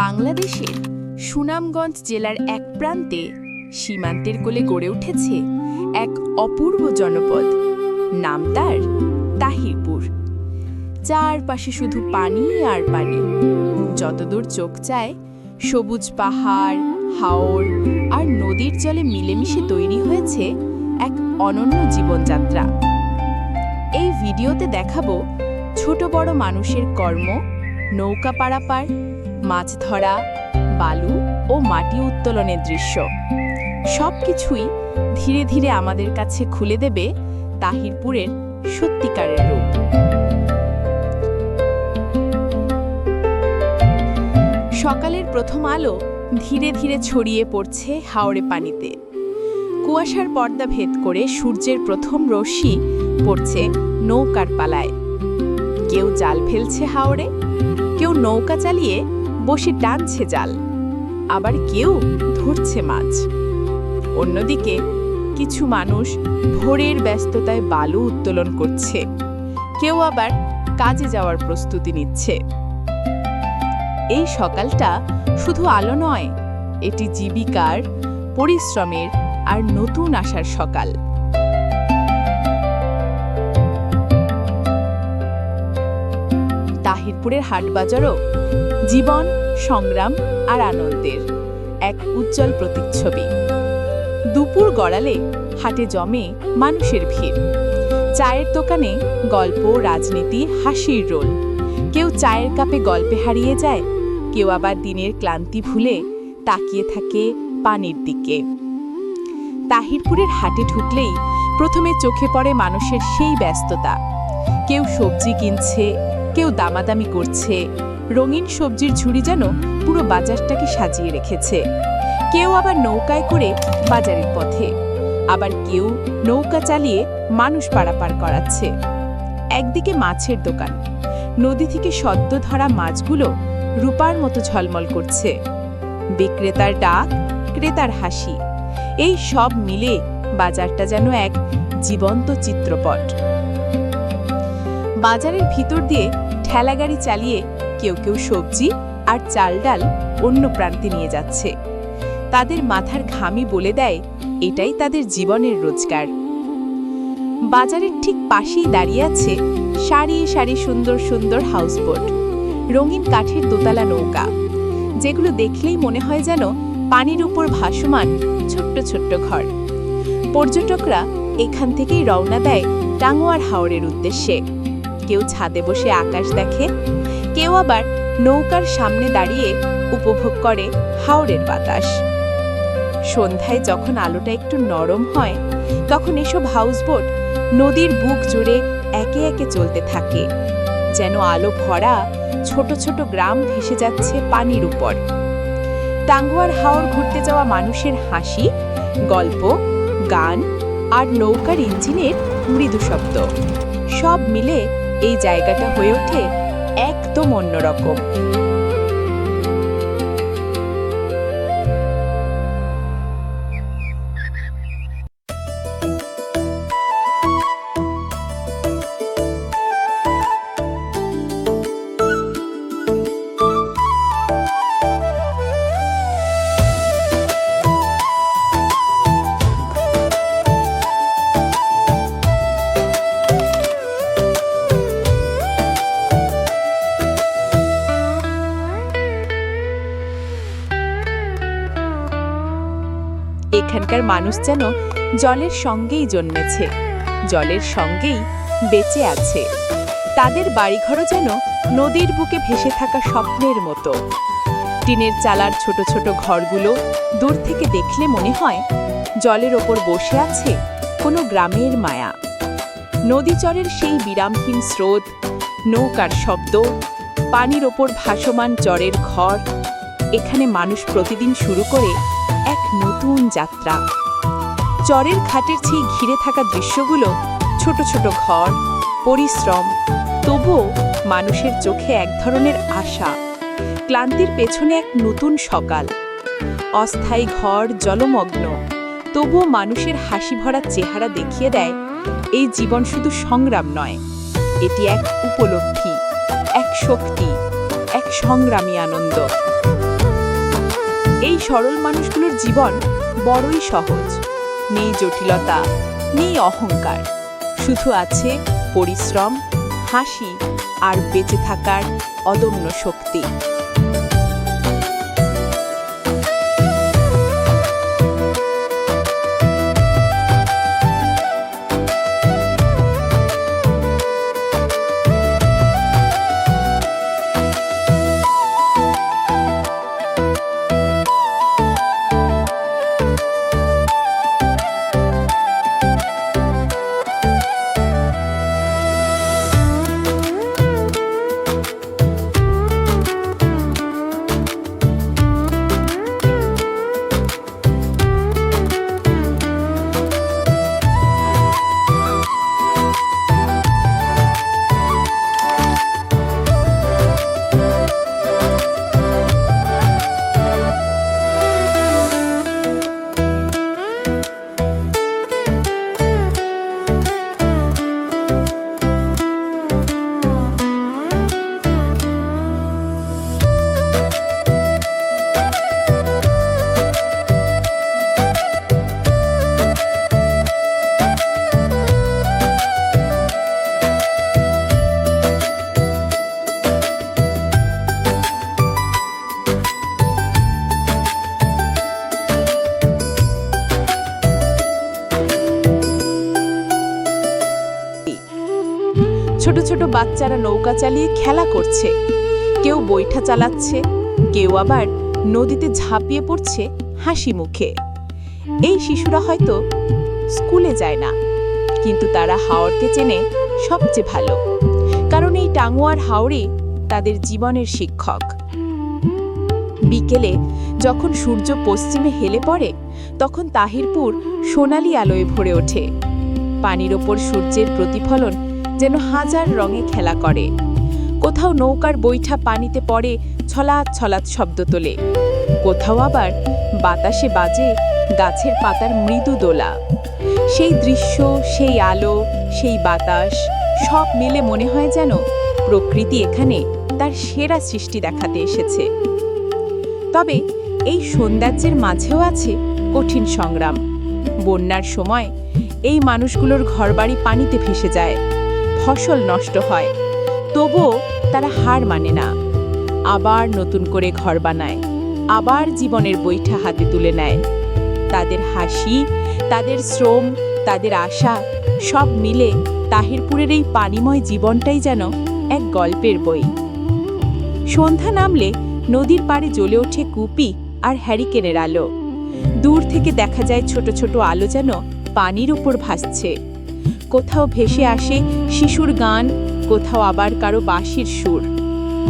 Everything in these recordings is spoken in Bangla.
বাংলাদেশের সুনামগঞ্জ জেলার এক প্রান্তে সীমান্তের কোলে গড়ে উঠেছে এক অপূর্ব জনপদ, নাম তার তাহিরপুর। চারপাশে শুধু পানি আর পানি। যতদূর চোখ চায়, সবুজ পাহাড়, হাওর আর নদীর জলে মিলেমিশে তৈরি হয়েছে এক অনন্য জীবনযাত্রা। এই ভিডিওতে দেখাবো ছোট বড় মানুষের কর্ম, নৌকা পারাপার মাছ ধরা বালু ও মাটি উত্তোলনের দৃশ্য। সবকিছুই ধীরে ধীরে আমাদের কাছে খুলে দেবে তাহিরপুরের সত্যিকারের রূপ। সকালের প্রথম আলো ধীরে ধীরে ছড়িয়ে পড়ছে হাওড়ে পানিতে। কুয়াশার পর্দা ভেদ করে সূর্যের প্রথম রশ্মি পড়ছে নৌকার পালায়। কেউ জাল ফেলছে হাওড়ে কেউ নৌকা চালিয়ে বসে টানছে জাল। আবার কেউ ধরছে মাছ। অন্যদিকে কিছু মানুষ ভোরের ব্যস্ততায় বালু উত্তোলন করছে। কেউ আবার কাজে যাওয়ার প্রস্তুতি নিচ্ছে। এই সকালটা শুধু আলো নয়, এটি জীবিকার, পরিশ্রমের আর নতুন আসার সকাল। তাহিরপুরের হাটবাজারও জীবন, সংগ্রাম আর আনন্দের এক উজ্জ্বল প্রতিচ্ছবি। দুপুর গড়ালে, হাটে জমে মানুষের ভিড়। চায়ের দোকানে গল্প, রাজনীতি, হাসির রোল। কেউ চায়ের কাপে গল্পে হারিয়ে যায়, কেউ আবার দিনের ক্লান্তি ভুলে তাকিয়ে থাকে পানির দিকে। তাহিরপুরের হাটে ঢুকলেই প্রথমে চোখে পড়ে মানুষের সেই ব্যস্ততা। কেউ সবজি কিনছে, কেউ দামাদামি করছে রঙিন সবজির ঝুড়ি যেন পুরো বাজারটাকে সাজিয়ে রেখেছে। কেউ আবার নৌকায় করে বাজারের পথে। আবার কেউ নৌকা চালিয়ে মানুষ পারাপার করাচ্ছে। একদিকে মাছের দোকান, নদী থেকে সদ্য ধরা মাছগুলো রূপার মতো ঝলমল করছে। বিক্রেতার ডাক, ক্রেতার হাসি, এই সব মিলে বাজারটা যেন এক জীবন্ত চিত্রপট। বাজারের ভিতর দিয়ে ঠেলাগাড়ি চালিয়ে কেউ কেউ সবজি আর চাল ডাল অন্য প্রান্তে নিয়ে যাচ্ছে। তাদের মাথার ঘামি বলে দেয়, এটাই তাদের জীবনের রোজগার। বাজারের ঠিক পাশেই দাঁড়িয়ে আছে সারি সারি সুন্দর সুন্দর হাউসবোট, রঙিন কাঠের দোতলা নৌকা, যেগুলো দেখলেই মনে হয় যেন পানির উপর ভাসমান ছোট্ট ছোট্ট ঘর। পর্যটকরা এখান থেকেই রওনা দেয় টাঙ্গুয়ার হাওড়ের উদ্দেশ্যে। কেউ ছাদে বসে আকাশ দেখে কেউ আবার নৌকার সামনে দাঁড়িয়ে উপভোগ করে হাওড়ের বাতাস। সন্ধ্যায় যখন আলোটা একটু নরম হয়, তখন এসব হাউসবোট নদীর বুক জুড়ে একে একে চলতে থাকে, যেন আলো ভরা ছোট ছোট গ্রাম ভেসে যাচ্ছে পানির উপর। টাঙ্গুয়ার হাওর ঘুরতে যাওয়া মানুষের হাসি, গল্প, গান আর নৌকার ইঞ্জিনের মৃদু শব্দ, সব মিলে এই জায়গাটা হয়ে ওঠে একদম অন্যরকম। এখানকার মানুষ যেন জলের সঙ্গেই জন্মেছে। জলের সঙ্গেই বেঁচে আছে। তাদের বাড়িঘরও যেন নদীর বুকে ভেসে থাকা স্বপ্নের মতো। টিনের চালার ছোট ছোট ঘরগুলো দূর থেকে দেখলে মনে হয় জলের ওপর বসে আছে কোনো গ্রামের মায়া। নদীচরের সেই বিরামহীন স্রোত, নৌকার শব্দ, পানির ওপর ভাসমান চরের ঘর, এখানে মানুষ প্রতিদিন শুরু করে এক নতুন যাত্রা। চরের খাটের চেয়ে ঘিরে থাকা দৃশ্যগুলো ছোট ছোট ঘর, পরিশ্রম, তবুও মানুষের চোখে এক ধরনের আশা, ক্লান্তির পেছনে এক নতুন সকাল। অস্থায়ী ঘর, জলমগ্ন, তবুও মানুষের হাসি ভরা চেহারা দেখিয়ে দেয়, এই জীবন শুধু সংগ্রাম নয়, এটি এক উপলব্ধি, এক শক্তি, এক সংগ্রামী আনন্দ। এই সরল মানুষগুলোর জীবন বড়ই সহজ। নেই জটিলতা, নেই অহংকার। শুধু আছে পরিশ্রম, হাসি আর বেঁচে থাকার অদম্য শক্তি। ছোট ছোট বাচ্চারা নৌকা চালিয়ে খেলা করছে। কেউ বৈঠা চালাচ্ছে, কেউ আবার নদীতে ঝাঁপিয়ে পড়ছে হাসি মুখে। এই শিশুরা হয়তো স্কুলে যায় না, কিন্তু তারা হাওড়কে চেনে সবচেয়ে ভালো, কারণ এই টাঙ্গুয়ার হাওড়ই তাদের জীবনের শিক্ষক। বিকেলে যখন সূর্য পশ্চিমে হেলে পড়ে, তখন তাহিরপুর সোনালি আলোয় ভরে ওঠে। পানির ওপর সূর্যের প্রতিফলন যেন হাজার রঙে খেলা করে। কোথাও নৌকার বৈঠা পানিতে পড়ে ছলাৎ ছলাৎ শব্দ তোলে। কোথাও আবার বাতাসে বাজে গাছের পাতার মৃদু দোলা। সেই দৃশ্য, সেই আলো, সেই বাতাস, সব মিলে মনে হয় যেন প্রকৃতি এখানে তার সেরা সৃষ্টি দেখাতে এসেছে। তবে এই সৌন্দর্যের মাঝেও আছে কঠিন সংগ্রাম। বন্যার সময় এই মানুষগুলোর ঘরবাড়ি পানিতে ভেসে যায়। ফসল নষ্ট হয়। তবুও তারা হার মানে না। আবার নতুন করে ঘর বানায়, আবার জীবনের বৈঠা হাতে তুলে নেয়। তাদের হাসি, তাদের শ্রম, তাদের আশা, সব মিলে তাহিরপুরের এই পানিময় জীবনটাই যেন এক গল্পের বই। সন্ধ্যা নামলে নদীর পাড়ে জ্বলে ওঠে কুপি আর হ্যারিকেনের আলো। দূর থেকে দেখা যায় ছোট ছোট আলো যেন পানির উপর ভাসছে। কোথাও ভেসে আসে শিশুর গান, কোথাও আবার কারও বাঁশির সুর।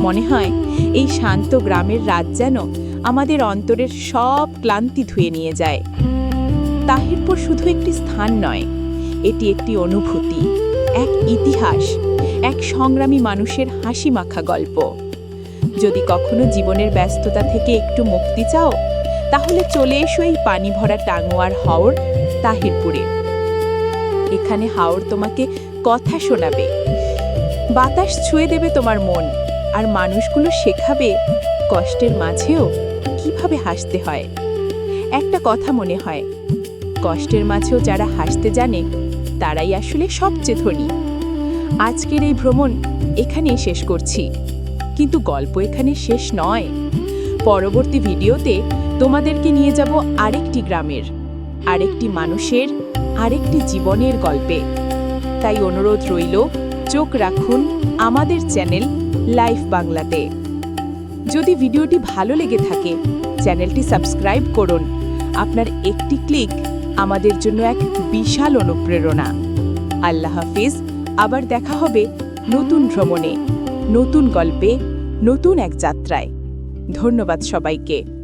মনে হয় এই শান্ত গ্রামের রাত যেন আমাদের অন্তরের সব ক্লান্তি ধুয়ে নিয়ে যায়। তাহিরপুর শুধু একটি স্থান নয়, এটি একটি অনুভূতি, এক ইতিহাস, এক সংগ্রামী মানুষের হাসি মাখা গল্প। যদি কখনো জীবনের ব্যস্ততা থেকে একটু মুক্তি চাও, তাহলে চলে এসো এই পানি ভরা টাঙ্গুয়ার হাওর তাহিরপুরে। এখানে হাওর তোমাকে কথা শোনাবে। বাতাস ছুঁয়ে দেবে তোমার মন, আর মানুষগুলো শেখাবে কষ্টের মাঝেও কীভাবে হাসতে হয়। একটা কথা মনে হয়, কষ্টের মাঝেও যারা হাসতে জানে, তারাই আসলে সবচেয়ে ধনী। আজকের এই ভ্রমণ এখানেই শেষ করছি, কিন্তু গল্প এখানে শেষ নয়। পরবর্তী ভিডিওতে তোমাদেরকে নিয়ে যাব আরেকটি গ্রামের, আরেকটি মানুষের আরেকটি জীবনের গল্পে। তাই অনুরোধ রইল, চোখ রাখুন আমাদের চ্যানেল লাইফ বাংলাতে। যদি ভিডিওটি ভালো লেগে থাকে, চ্যানেলটি সাবস্ক্রাইব করুন। আপনার একটি ক্লিক আমাদের জন্য এক বিশাল অনুপ্রেরণা। আল্লাহ হাফিজ, আবার দেখা হবে নতুন ভ্রমণে, নতুন গল্পে, নতুন এক যাত্রায়। ধন্যবাদ সবাইকে।